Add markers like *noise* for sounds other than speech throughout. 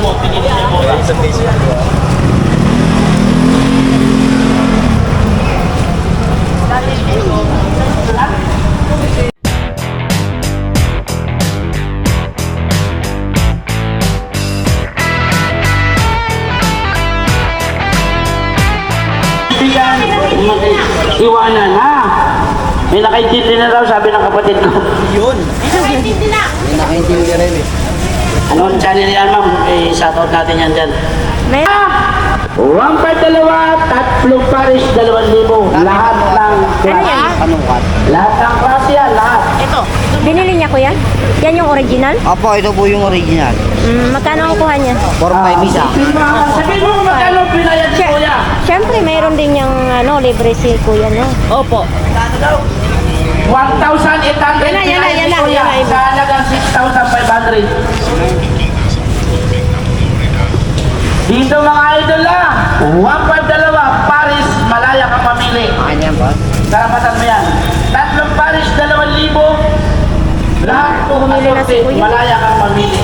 mo, pinili niya mura. Sa Facebook. Bigyan, iwanan ha. May nakaintindi na daw, sabi ng kapatid ko. Yun. May nakaintindi rin eh. Anong channel yan, ma'am? Eh, shoutout natin yan dyan. May... One part dalawa, tatlong paris, dalawang libo. Lahat ng Ano yan? Anong cut? Lahat ng klase yan, lahat. Binili niya kuya? Yan yung original? Opo, ito po yung original. Mm, magkano ang kuha niya? 4-5 isa. Sabihin mo magkano pinayad si Kuya. Siyempre, mayroon din yung ano, libre si kuya, no? Opo. 1,800 Yan na, yan na, pinayad yan na, yan na. Sa 6,500. Dito mga idol na, one part dalawa, Paris, Malaya kang mamili. Ayan yan, boss. Karapatan mo yan. Tatlong Paris, dalawang libo. Lahat po Kuya. Malaya kang mamili.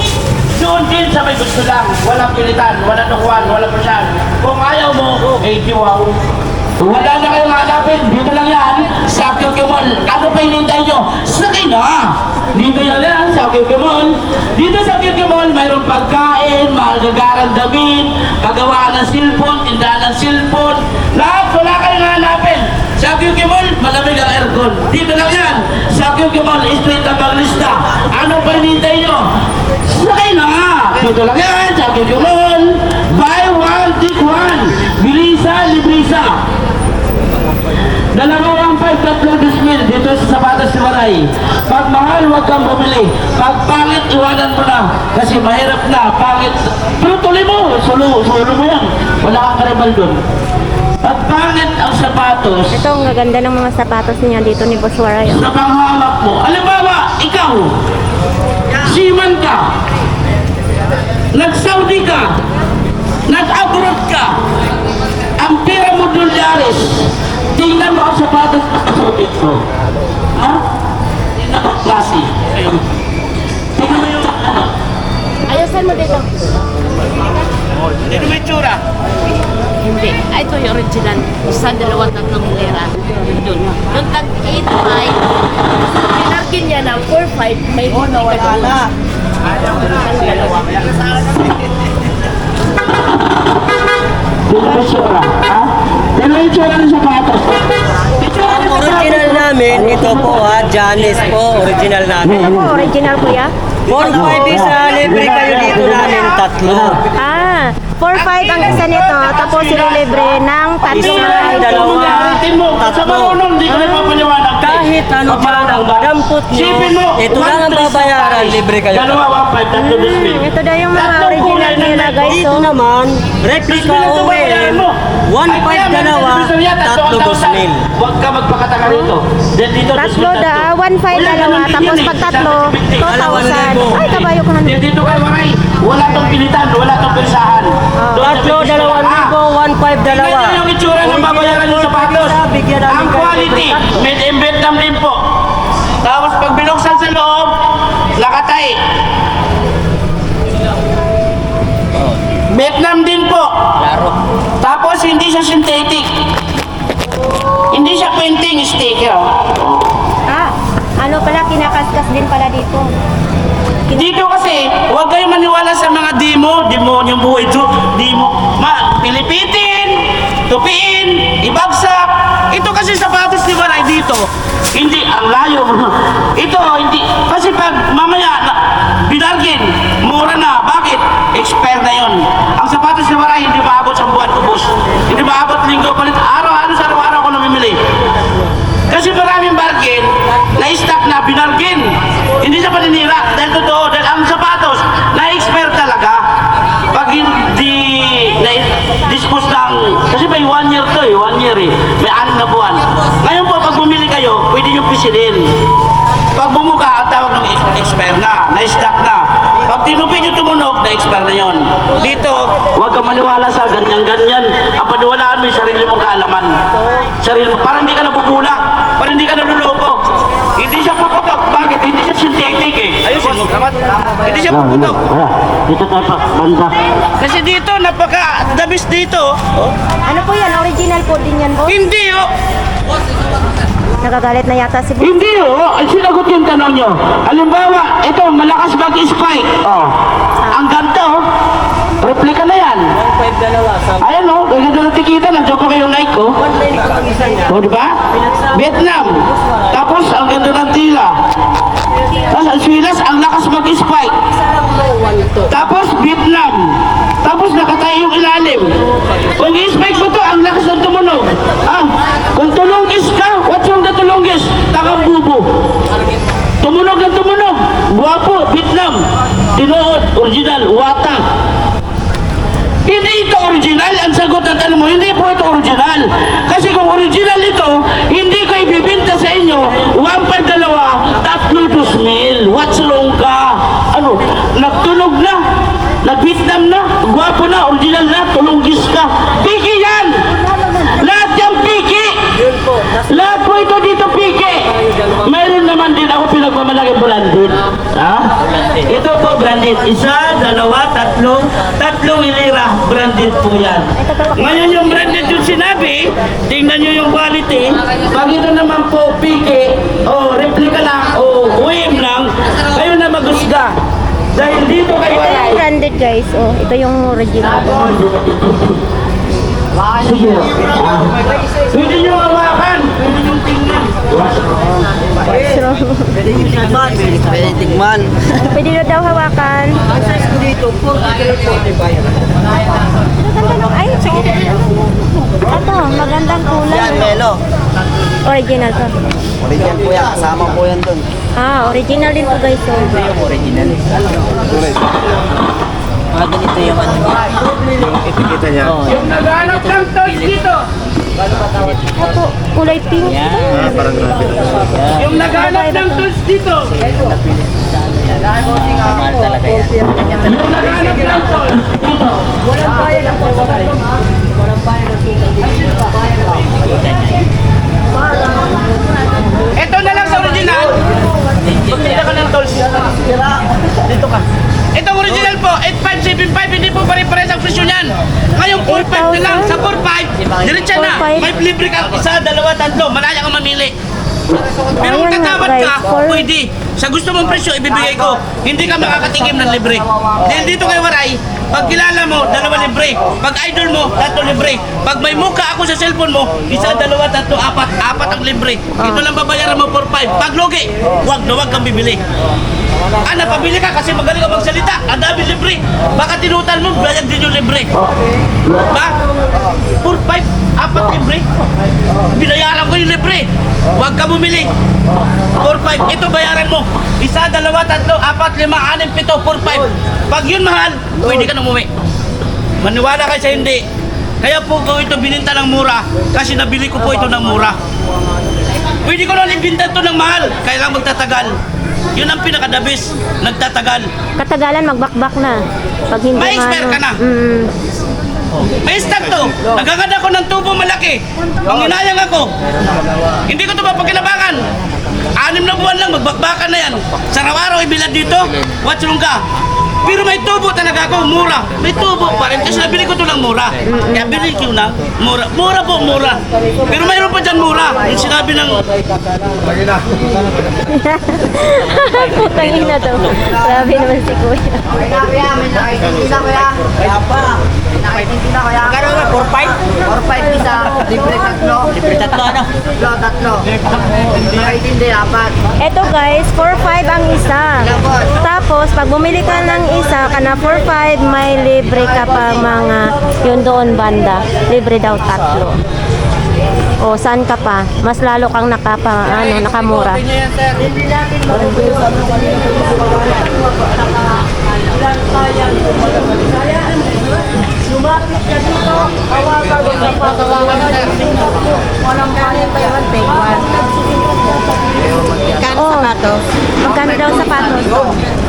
Doon din sa may gusto lang. Walang pilitan, walang dukuhan, walang pasyan. Kung ayaw mo, eh di wow. Wala na kayong hanapin. Dito lang yan. Sa Mall. Ano pa hinintay nyo? Sakay na! Dito yan yan. Sa Mall. Dito sa Mall, mayroong pagkain, magagarang damit, paggawa ng cellphone, tindahan ng cellphone. Lahat, wala kayong hanapin. Sa Mall, malamig ang aircon. Dito lang yan. Sa Mall, straight ang maglista. Ano pa hinintay nyo? Sakay na! Dito lang yan. Sa QQ Mall. Buy one, take one. Bilisa, librisa. Dalawang five tatlong dismil dito sa sapatos ni Maray. Pag mahal, huwag kang bumili. Pag pangit, iwanan mo na. Kasi mahirap na, pangit. Pero tuloy mo, sulo, sulo mo yan. Wala kang karibal doon. Pag pangit ang sapatos, Ito, ang gaganda ng mga sapatos niya dito ni Boss Waray. sa panghamak mo, alimbawa, ikaw, siman ka, nag-Saudi ka, nag-abroad ka, ang pera mo dolyares, tingnan mo ang sapatos na kasabit ko. Ha? Klase. Ayun. Tingnan mo yung ano. Ayasan mo dito. Tingnan mo yung tsura. Hindi. Ah, ito yung original. Isa, dalawa, tatlong lira. Doon. Doon tag 8.5. Pinarkin niya ng 4.5. May oh, nawala na. dalawa. Tingnan mo yung tsura. Ha? Tingnan mo yung tsura ng sapatos. Itsura Ang ng original sapatos. Namin, ito po ha, Janice po, original namin. Ito po, original kuya? 4-5 isa, libre kayo dito namin tatlo. Ah, 4-5 ang isa nito, tapos libre ng tatlo Isa, na item. dalawa, Gamitin mo. Sa tatlo. ko. Kahit ano pa ang madampot Sipin nyo, ito lang ang babayaran, libre kayo. Hmm, ito daw yung mga Tatlong original nila guys. Dito Oh. naman, replica mo. 1.5 dalawa, tatlo dos mil. Huwag ka magpakatanga rito. Then dito, Tatlo display da, 1.5 Wala dalawa, tapos eh. pag tatlo, Sabi ko, 2,000. Ay, kabayo ka Then dito kayo, Maray. Wala tong pilitan, wala tong. Doon sa Tatlo, may dalawa display. libo, 1.5 dalawa. Tingnan yung itsura ng babayaran ng sapatos. Ang quality, made in Vietnam din po. Tapos pag binuksan sa loob, nakatay. Vietnam din po. Tapos hindi siya synthetic. Hindi siya painting sticker. oh. Ah, ano pala, kinakaskas din pala dito. Dito kasi, huwag kayong maniwala sa mga demo, demo yung buhay ito, demo, ma, pilipitin, tupiin, ibagsak. Ito kasi sapatos ni Baray dito, hindi, ang layo. *laughs* Ito, hindi, kasi pag mamaya, na, binargin, mura na, bakit? Expire na yon. Ang sapatos ni Baray, hindi maabot sa buwan, ubos. Hindi maabot linggo, palit, araw-araw sa araw-araw ko namimili. Kasi maraming bargain, na-stock na, binargain. Hindi siya paninira. Dahil totoo, dahil ang sapatos, na-expire talaga. Pag hindi na-dispose ng, kasi may one year to eh, one year eh. May anim na buwan. Ngayon po, pag bumili kayo, pwede nyo pisilin. Pag bumuka, ang tawag ng ex- expire na, na-stock na. Pag tinupi nyo tumunog, na-expire na yon. Dito, huwag ka maniwala sa ganyan-ganyan. Ang paniwalaan mo yung sarili mong kaalaman. Sarili mo, para hindi ka nabubula, para hindi ka naluloko. Hindi siya papatok. Siya synthetic eh. Ayusin mo Hindi siya puputok. Dito tayo pa, banda. Kasi dito, napaka dabis dito. Oh. Ano po yan? Original po din yan, boss? Hindi oh. Nagagalit na yata si boss. Hindi oh. Ang sinagot yung tanong nyo. Halimbawa, ito, malakas mag-spike. Oh. Ang ganda oh. Replika na yan. 1.5 dalawa. Ayan oh, gaganda ng tikita. Nandiyan ko kayong Nike oh. 1.9 ko itong isa niya. O, di ba? Vietnam. Tapos, ang ganda ng tila. Tapos, ang Swilas, ang lakas mag-spike. Tapos, Vietnam. Tapos, nakatayo yung ilalim. Kung i-spike mo to, ang lakas ng tumunog. Ah, kung tulunggis ka, what's wrong the tulunggis? Takang bubo. Tumunog ng tumunog. Guwapo, Vietnam. Tinuod, original, wata. Hindi ito original. Ang sagot ng tanong mo, hindi po ito original. Kasi kung original ito, hindi ko ibibinta sa inyo, 1.2, tatlo to smell. What's wrong ka? Ano, nagtunog na, nag-Vietnam na, gwapo na, original na, ka. Piki yan! Lahat yan piki! Lahat po ito dito piki! Mayroon naman din ako pinagmamalaki branded. Ha? Ito po branded. Isa, dalawa, tatlo, tatlong ilira. Branded po yan. Ngayon yung branded yung sinabi, tingnan nyo yung quality. Pag ito naman po piki, o 200 guys. Oh, ito yung original. Siguro. Pwede nyo hawakan! Pwede nyo tingnan. Pwede nyo tikman. Pwede tikman. Pwede nyo daw hawakan. Ang size ko dito, 40 Ay, sige. Ito, magandang kulay. Yan, melo. Original to. Original po yan. Kasama po yan dun. Ah, original din po guys. Ito yung original. Original. Mga ganito yung ano niya. Yung ipikita niya. Oo. Yung naghanap ng toys dito. Ito, kulay pink. Yan. Parang grabe. Yung naghanap ng toys dito. Mahal talaga yan. Yung naghanap ng toys dito. Ito na lang sa original. Pagkita ka ng tolls. Dito ka. Original po, 8575, hindi po pare-pares ang presyo niyan. Ngayon, 45 na lang. Sa 45, diretsa na. 45. May libre ka isa, dalawa, tatlo. Malaya kang mamili. Pero kung tatawad ka, pwede. Sa gusto mong presyo, ibibigay ko. Hindi ka makakatikim ng libre. Dahil dito kay Waray, pag kilala mo, dalawa libre. Pag idol mo, tatlo libre. Pag may muka ako sa cellphone mo, isa, dalawa, tatlo, apat. Apat ang libre. Ito lang babayaran mo for five. Pag lugi, wag na wag kang bibili. Ah, napabili ka kasi magaling ka magsalita. Ang dami libre. Baka tinutan mo, bayad din yung libre. Ba? For five, apat libre. Binayaran ko yung libre. Huwag ka bumili. For five, ito bayaran mo. Isa, dalawa, tatlo, apat, lima, anim, pito, for five. Pag yun mahal, pwede ka na umuwi. Maniwala ka sa hindi. Kaya po ko ito bininta ng mura kasi nabili ko po ito ng mura. Pwede ko lang ibinta ito ng mahal, kaya lang magtatagal. Yun ang pinakadabis, nagtatagal. Katagalan, magbakbak na. Pag hindi May expert ka na. Mm, May stock to. Nagaganda ko ng tubo malaki. Ang inayang ako. Hindi ko ito mapagkinabangan. Anim na buwan lang, magbakbakan na yan. Sa araw-araw ibilad dito, what's wrong ka? Pero may tubo talaga ako, mura. May tubo pa rin kasi nabili ko ito ng mura. Kaya bili ko na, mura. Mura po, mura. Pero mayroon pa dyan mura. Yung sinabi ng *laughs* Putang ina to. Grabe naman si Kuya. Kaya pa. Magkano ba? 4-5? 4-5 isa, libre tatlo. Libre tatlo ano? Tatlo, tatlo. Nakaintindi, apat. Ito guys, 4-5 ang isa. Tapos, pag bumili ka ng isa, kana 4-5, may libre ka pa mga yun doon banda. Libre daw tatlo. O, saan ka pa? Mas lalo kang nakapa, ano, nakamura. Oh, magkano daw sapatos?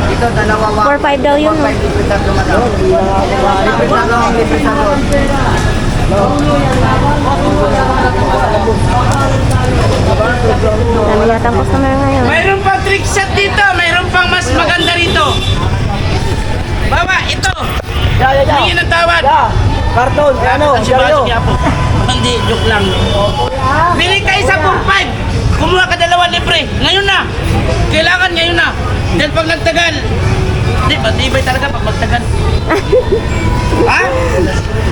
Ito, dalawa, wa. 4-5 daw yun. 4-5, libre tatlo man daw. Tatlo. Dami yata ang customer ngayon. Mayroon pang trick shot dito. Mayroon pang mas maganda rito. Baba, ito. Hindi ng tawad. Karton, ano, Yapo. Hindi, joke lang. Bili ka isa for five. Kumuha ka dalawa libre. Ngayon na. Kailangan ngayon na. Dahil pag nagtagal, hindi, matibay talaga pag magtagal. *laughs* ha?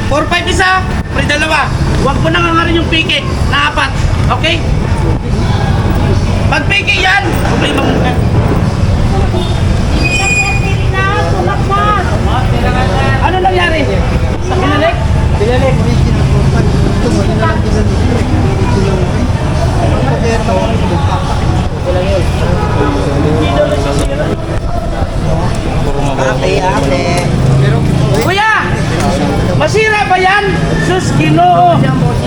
For five isa, free dalawa. Huwag mo nang rin yung piki na apat. Okay? Pag piki yan, problema mo. Ano nangyari? Sa kinalik? Ate. Kuya! Masira ba yan? Sus, ginoo.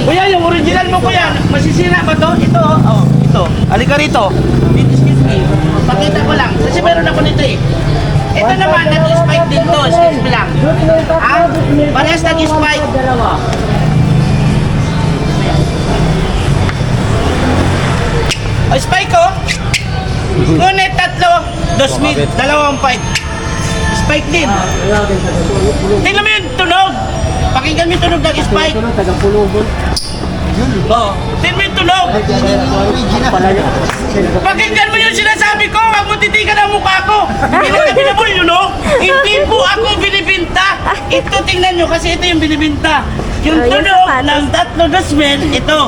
Kuya, yung original mo kuya, masisira ba to? Ito, oh, ito. Halika rito. Excuse me. Pakita ko lang. Kasi meron ako nito eh. Ito naman, nag-spike din to. Excuse me lang. Ha? Parehas nag-spike. O, spike ko. Ngunit tatlo, dos mil, dalawang five. Spike din. Tingnan mo yung tunog. Pakinggan mo yung tunog ng spike. Oh, mo yung tunog. Pakinggan mo yung sinasabi ko. Huwag mo titigan ang mukha ko. Hindi na binabul yun, no? Hindi po ako binibinta. Ito tingnan nyo kasi ito yung binibinta. Yung sapatos. ng tatlo dosmen, ito.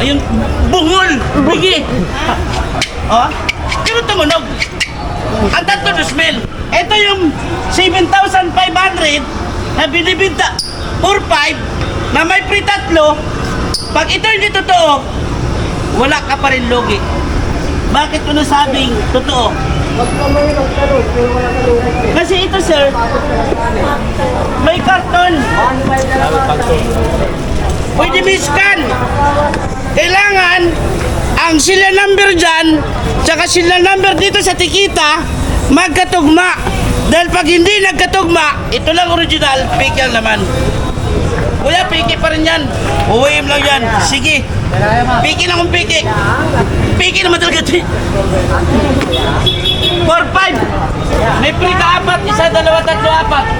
Ayun, bungol. Bigi. Oh, pero tumunog. Ang tatlo dosmen. Ito yung 7,500 na binibinta. 4,500 na may free tatlo. Pag ito hindi totoo, wala ka pa rin logi. Bakit ko nasabing totoo? Kasi ito sir, may karton. Pwede may scan. Kailangan ang sila number dyan, tsaka sila number dito sa tikita, magkatugma. Dahil pag hindi nagkatugma, ito lang original, fake yan naman. Kuya, piki pa rin yan. Uwiim lang yan. Sige. Piki lang kung piki. Piki naman talaga ito. 4-5. May free apat. Isa, dalawa, tatlo, apat.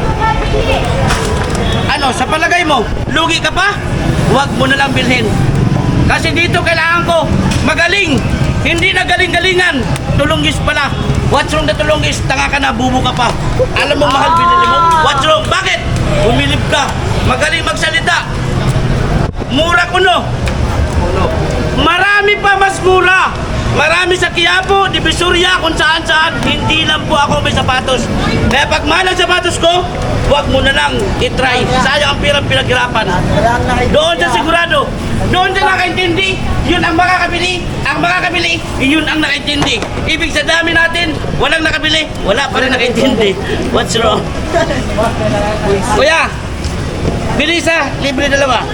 Ano, sa palagay mo, lugi ka pa? Huwag mo na lang bilhin. Kasi dito kailangan ko magaling. Hindi na galing-galingan. Tulunggis pala. What's wrong na tulunggis? Tanga ka na, bubo ka pa. Alam mo mahal binili mo? What's wrong? Bakit? Bumilib ka. Magaling magsalita. Mura kuno. Marami pa mas mura. Marami sa Quiapo, Divisoria, kung saan saan. Hindi lang po ako may sapatos. Kaya pag mahal ang sapatos ko, huwag mo na lang itry. Sayang ang pirang pinaghirapan. Doon sa sigurado. Doon sa nakaintindi, yun ang makakabili. Ang makakabili, yun ang nakaintindi. Ibig sa dami natin, walang nakabili, wala pa rin nakaintindi. What's wrong? *laughs* Kuya, bili isa, libre dalawa.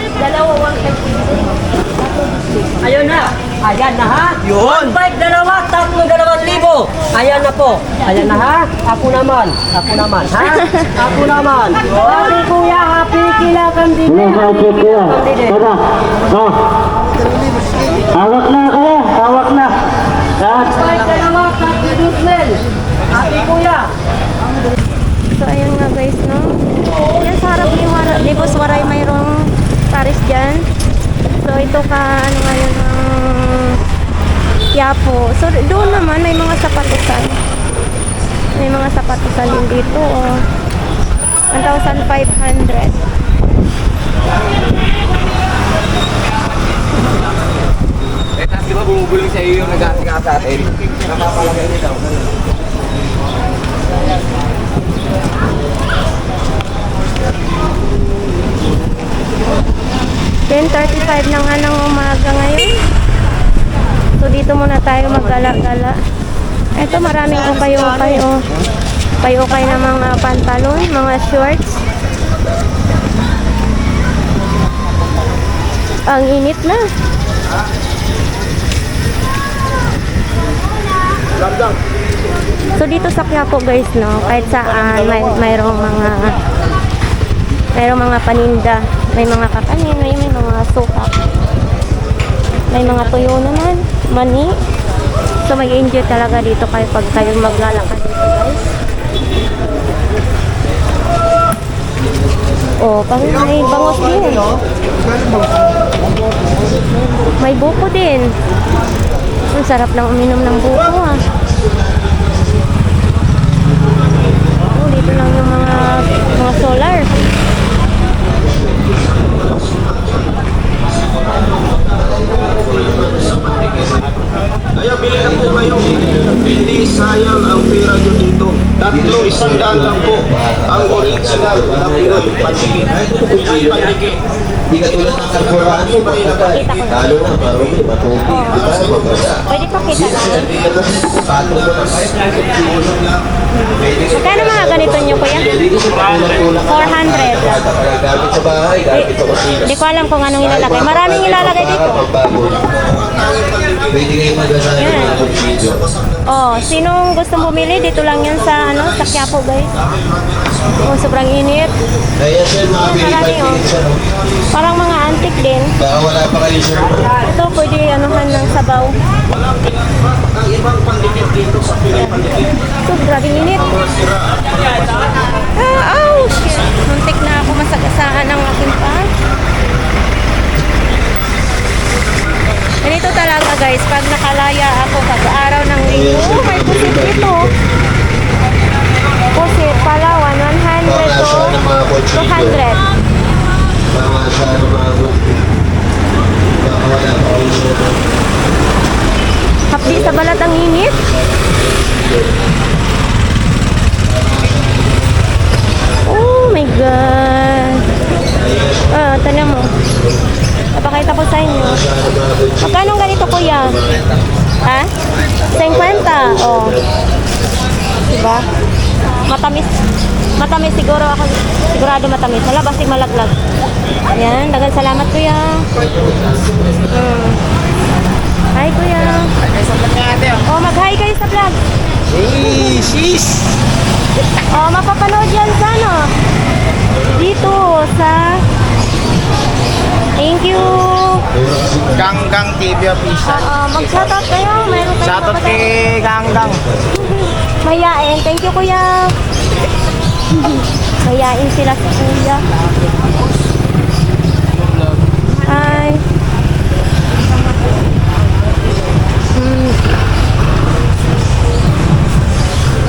Ayun na. Ayan na ha. Yun. One five, dalawa, tatlo, dalawang libo. Ayan na po. Ayan na ha. Ako naman. Ako naman ha. Ako naman. Sabi kuya, happy kilakan din. Check ko yan. Tara. Oh. Hawak na kaya. Hawak na. Lahat. Five, dalawa, tatlo, dusmel. Happy kuya. So, ayun nga guys, no? Yan sa harap ni, Wara, ni Boss Waray mayroong paris dyan. So, ito ka, ano ngayon, ang Quiapo. So, doon naman, may mga sapatusan. May mga sapatusan din dito, oh. 1,500. Eh, tapos di ba bumubulong sa iyo yung nag-aasika sa atin? Napapalagay nila. 10.35 ng anong umaga ngayon. So, dito muna tayo maggala-gala. Ito, maraming ukay-ukay, oh. Ukay-ukay na mga pantalon, mga shorts. Ang init na. So, dito sa Quiapo, guys, no, kahit saan, may, mayroong mga mayroong mga paninda, may mga kakanin, may, may mga suka. May mga tuyo naman. Mani. So, mag-enjoy talaga dito kayo pag kayo maglalakad dito, guys. Oh, pang may bangos din. May buko din. Ang sarap lang uminom ng buko ah. Oh, dito lang yung mga mga solar. Kaya bili na po kayo. Hindi sayang ang pera nyo dito. Tatlo, isang daan lang po. Ang original na Pinoy pandikit. Pinoy pandikit. Hindi ka tulad ng karburaan mo, na. Di ba? Pwede lang. Patong mo na kayo. Magkano mga ganito nyo, kuya? Hindi kasi kulang-kulang ka. 400. Kaya gamit sa bahay, gamit sa kusina. Hindi ko alam kung anong ilalagay. Maraming ilalagay dito. Pwede kayo mag-asal ng mga video. Oh, sinong gustong bumili? Dito lang yan sa ano, sa Quiapo, guys. Oh, sobrang init. Kaya sir, mga Marami, oh. sir. Parang mga antique din. Baka wala pa kayo sir. Ito, pwede anuhan ng sabaw. Ang ibang pandikit dito sa pandikit. Ito, grabing init. Ah, ouch! Muntik na ako masagasaan ng aking pa. Ganito talaga guys, pag nakalaya ako pag araw ng linggo, may pusit ito. Pusit, Palawan, 100 Baka to siya ng mga kotse. 200. Baka siya ng mga kotse. Baka wala pa kayo sir. Hapdi sa balat ang init. Oh my God. Ah, tanong mo. Napakita ko sa inyo. Magkano ganito kuya? Ha? 50. Oh. Diba? Matamis. Matamis siguro ako. Sigurado matamis. Wala basta malaglag. Ayan. Dagan salamat kuya. Hmm. Hi kuya. Oh, mag-hi kayo sa vlog. Hey, sis! Oh, mapapanood yan sa ano? Dito sa Thank you. Ganggang TV official. Oo, mag-shoutout kayo. Mayroon kayo Shoutout kay Ganggang. *laughs* Mayain. Thank you, kuya. *laughs* Mayain sila sa kuya. Hi. Hmm.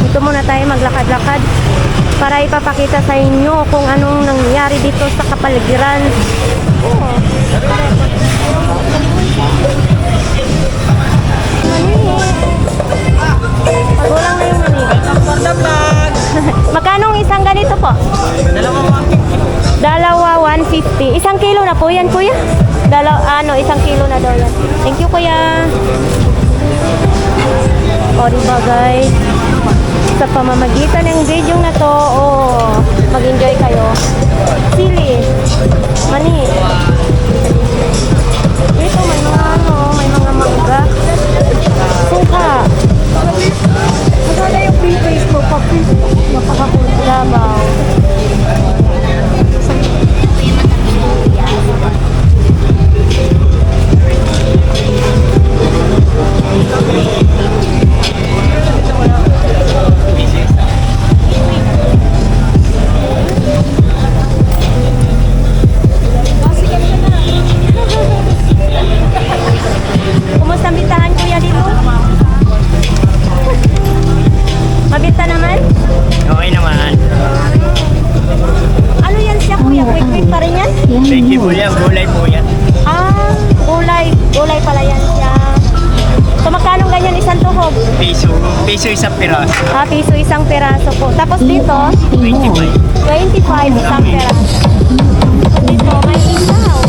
Dito muna tayo maglakad-lakad para ipapakita sa inyo kung anong nangyari dito sa kapaligiran. *laughs* Magkano ang isang ganito po? Dalawa 150. Isang kilo na po yan, kuya? Dalaw ano, isang kilo na daw yan. Thank you, kuya. O, diba guys? Sa pamamagitan ng video na to, oh, mag-enjoy kayo. Sili. Mani. Dito may mga ano, may mga mangga. Suka. Magkano yung pre-face mo pag Labaw. Kumusta isang piraso. Ah, piso isang peraso po. Tapos dito, 25. 25 isang peraso. Dito, may isaw.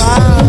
Wow.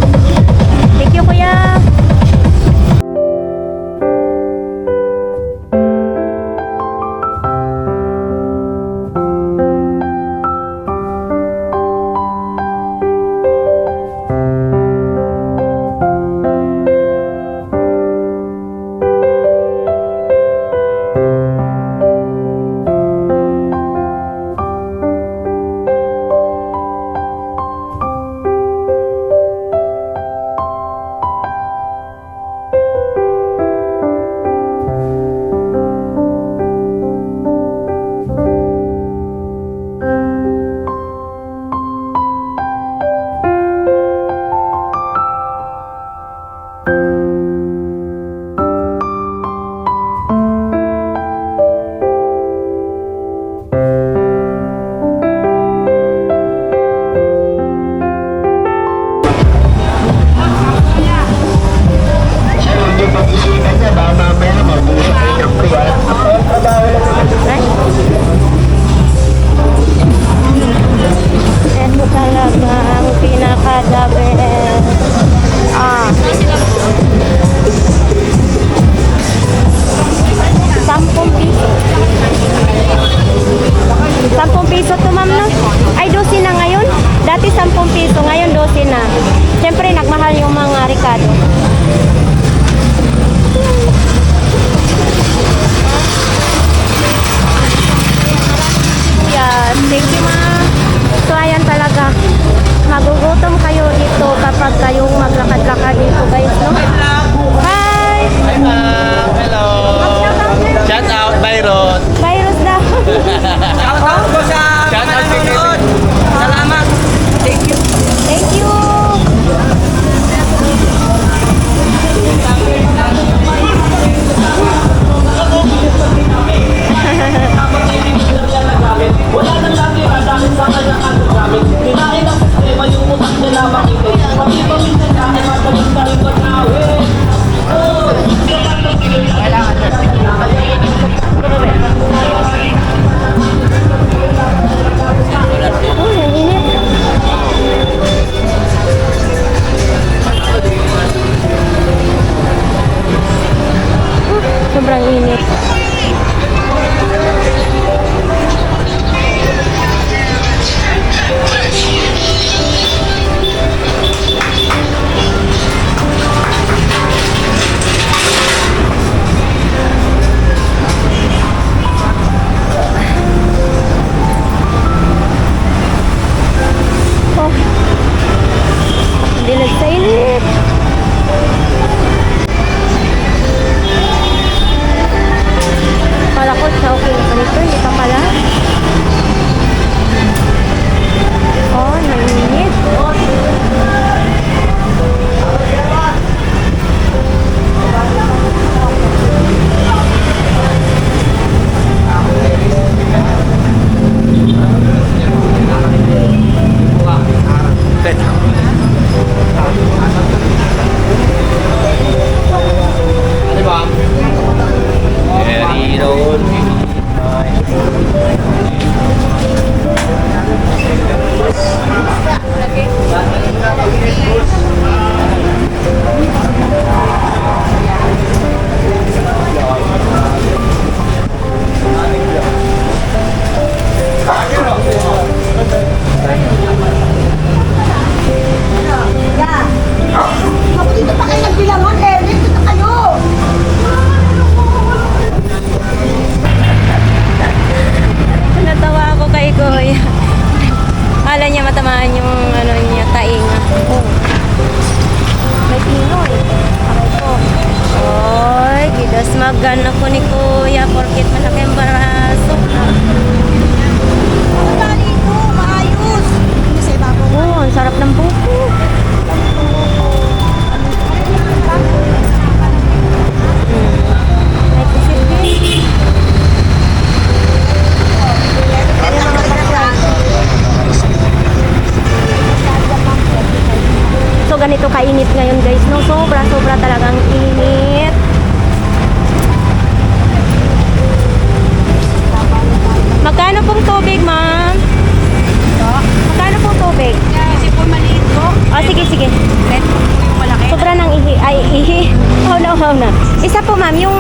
Isa po ma'am, yung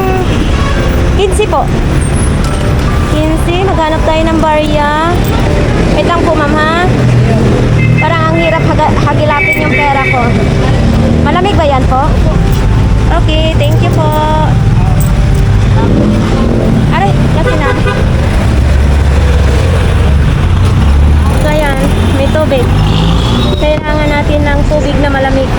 15 po. 15, maghanap tayo ng barya. Wait lang po ma'am ha. Parang ang hirap hag hagilapin yung pera ko. Malamig ba yan po? Okay, thank you po. Aray, kasi na. So, ayan, may tubig. Kailangan natin ng tubig na malamig.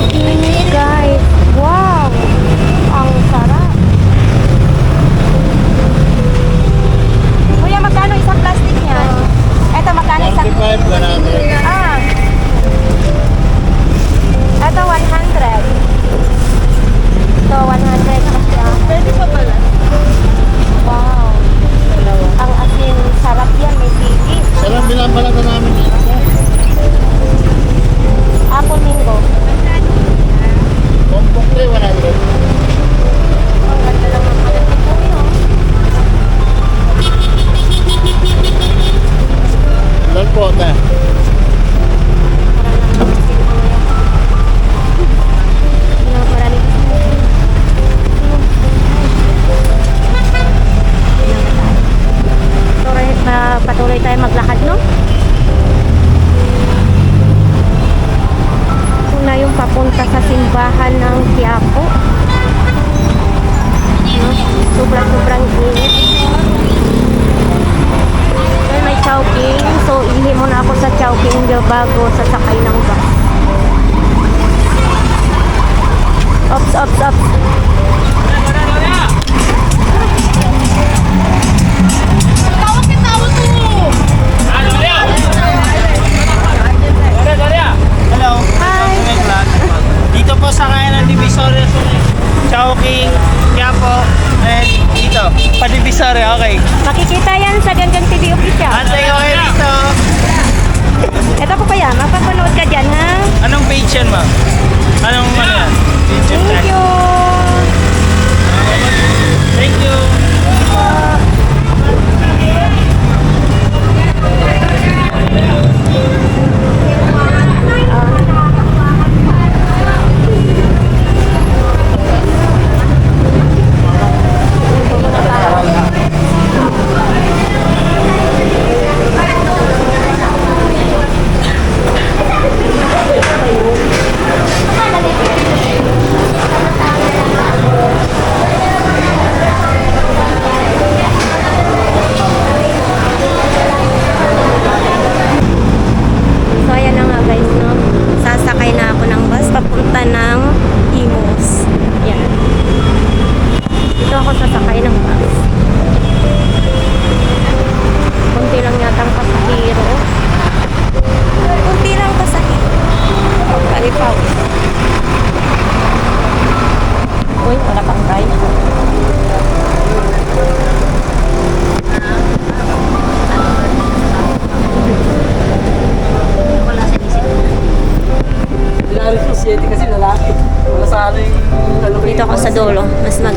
Guys.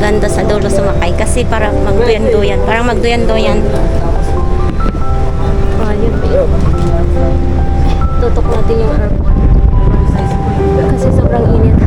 maganda sa dulo sumakay kasi parang magduyan-duyan. Parang magduyan-duyan. Oh, yun. Tutok natin yung airport. Kasi sobrang init.